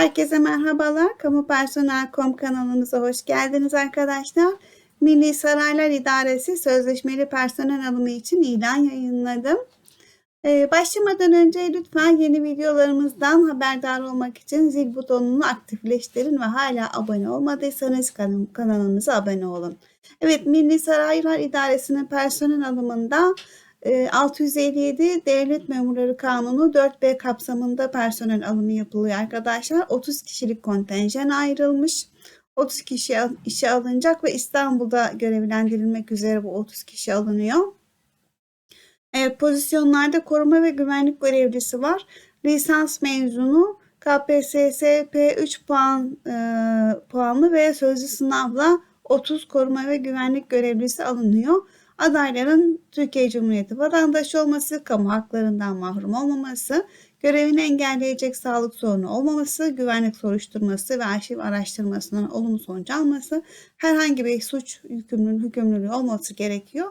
Herkese merhabalar. Kamu Personel.com kanalımıza hoş geldiniz arkadaşlar. Milli Saraylar İdaresi sözleşmeli personel alımı için ilan yayınladım. Ee, başlamadan önce lütfen yeni videolarımızdan haberdar olmak için zil butonunu aktifleştirin ve hala abone olmadıysanız kanal- kanalımıza abone olun. Evet, Milli Saraylar İdaresi'nin personel alımında 657 Devlet Memurları Kanunu 4B kapsamında personel alımı yapılıyor arkadaşlar. 30 kişilik kontenjan ayrılmış. 30 kişi işe alınacak ve İstanbul'da görevlendirilmek üzere bu 30 kişi alınıyor. Pozisyonlarda koruma ve güvenlik görevlisi var. Lisans mezunu KPSS P3 puan e, puanlı ve sözlü sınavla 30 koruma ve güvenlik görevlisi alınıyor. Adayların Türkiye Cumhuriyeti vatandaşı olması, kamu haklarından mahrum olmaması, görevini engelleyecek sağlık sorunu olmaması, güvenlik soruşturması ve arşiv araştırmasından olumlu sonuç alması, herhangi bir suç yükümlülüğü, hükümlülüğü olması gerekiyor.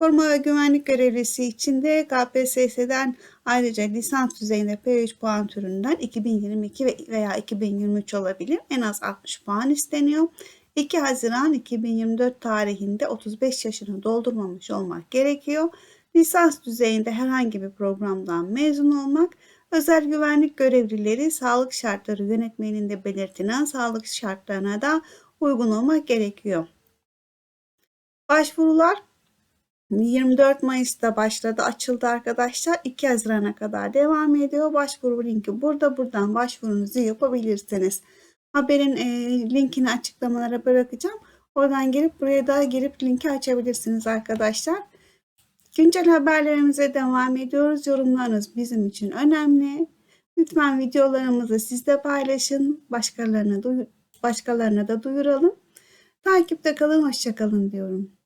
Koruma ve güvenlik görevlisi için de KPSS'den ayrıca lisans düzeyinde P3 puan türünden 2022 ve- veya 2023 olabilir. En az 60 puan isteniyor. 2 Haziran 2024 tarihinde 35 yaşını doldurmamış olmak gerekiyor. Lisans düzeyinde herhangi bir programdan mezun olmak, özel güvenlik görevlileri sağlık şartları yönetmeninde belirtilen sağlık şartlarına da uygun olmak gerekiyor. Başvurular 24 Mayıs'ta başladı, açıldı arkadaşlar. 2 Haziran'a kadar devam ediyor. Başvuru linki burada. Buradan başvurunuzu yapabilirsiniz. Haberin e, linkini açıklamalara bırakacağım. Oradan gelip buraya da girip linki açabilirsiniz arkadaşlar. Güncel haberlerimize devam ediyoruz. Yorumlarınız bizim için önemli. Lütfen videolarımızı siz de paylaşın. Başkalarına, başkalarına da duyuralım. Takipte kalın, hoşça kalın diyorum.